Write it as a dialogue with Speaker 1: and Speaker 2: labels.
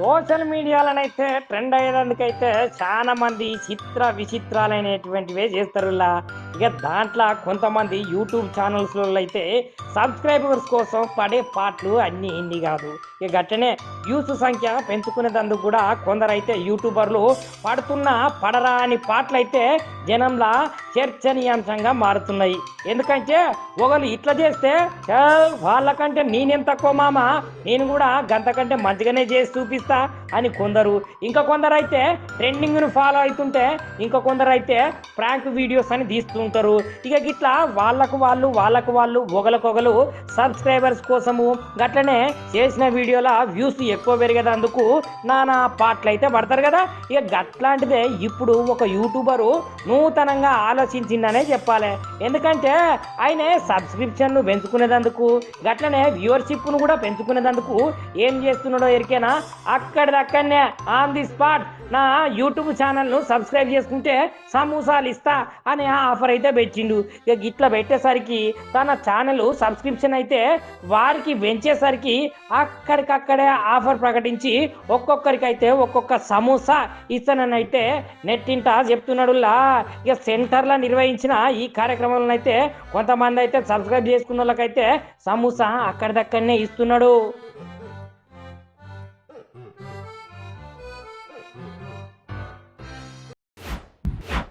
Speaker 1: Social మీడియాలోనైతే trend అయ్యేందుకైతే చాలా మంది చిత్ర విచిత్రాలైనటువంటివే చేస్తారు ఇలా ఇక దాంట్లో కొంతమంది యూట్యూబ్ ఛానల్స్లో అయితే సబ్స్క్రైబర్స్ కోసం పడే పాటలు అన్నీ ఇన్ని కాదు. ఇక గట్టనే వ్యూస్ సంఖ్య పెంచుకునేందుకు కూడా కొందరైతే యూట్యూబర్లు పడుతున్న పడరాని పాటలు అయితే జనంలా చర్చనీయాంశంగా మారుతున్నాయి. ఎందుకంటే ఒకళ్ళు ఇట్లా చేస్తే వాళ్ళకంటే నేనేం తక్కువ మామ? నేను కూడా గంతకంటే మంచిగానే చేసి చూపిస్తా అని కొందరు. ఇంకా కొందరైతే ట్రెండింగ్ను ఫాలో అవుతుంటే ఇంకా కొందరైతే ప్రాంక్ వీడియోస్ అని తీస్తుంటారు ఇక గిట్లా వాళ్ళకు వాళ్ళు వాళ్ళకు వాళ్ళు ఒకరికొకరు సబ్స్క్రైబర్స్ కోసము గట్లనే చేసిన వీడియోల వ్యూస్ ఎక్కువ పెరిగేదందుకు నానా పాటలు అయితే పడతారు కదా. ఇక గట్లాంటిదే ఇప్పుడు ఒక యూట్యూబరు నూతనంగా ఆలోచించిందనే చెప్పాలి. ఎందుకంటే ఆయన సబ్స్క్రిప్షన్ను పెంచుకునేదందుకు గట్లనే వ్యూవర్షిప్ను కూడా పెంచుకునేదందుకు ఏం చేస్తున్నాడో ఎరికేనా అక్కడిదక్కడనే ఆన్ ది స్పాట్ నా యూట్యూబ్ ఛానల్ను సబ్స్క్రైబ్ చేసుకుంటే సమూసాలు ఇస్తా అని ఆఫర్ అయితే పెట్టిండు. ఇక ఇట్లా పెట్టేసరికి తన ఛానల్ సబ్స్క్రిప్షన్ అయితే వారికి పెంచేసరికి అక్కడికక్కడే ఆఫర్ ప్రకటించి ఒక్కొక్కరికైతే ఒక్కొక్క సమోసా ఇస్తానని అయితే నెట్టింట చెప్తున్నాడులా ఇక సెంటర్లో నిర్వహించిన ఈ కార్యక్రమంలో అయితే కొంతమంది అయితే సబ్స్క్రైబ్ చేసుకున్న వాళ్ళకైతే సమోసా అక్కడిదక్కడనే ఇస్తున్నాడు.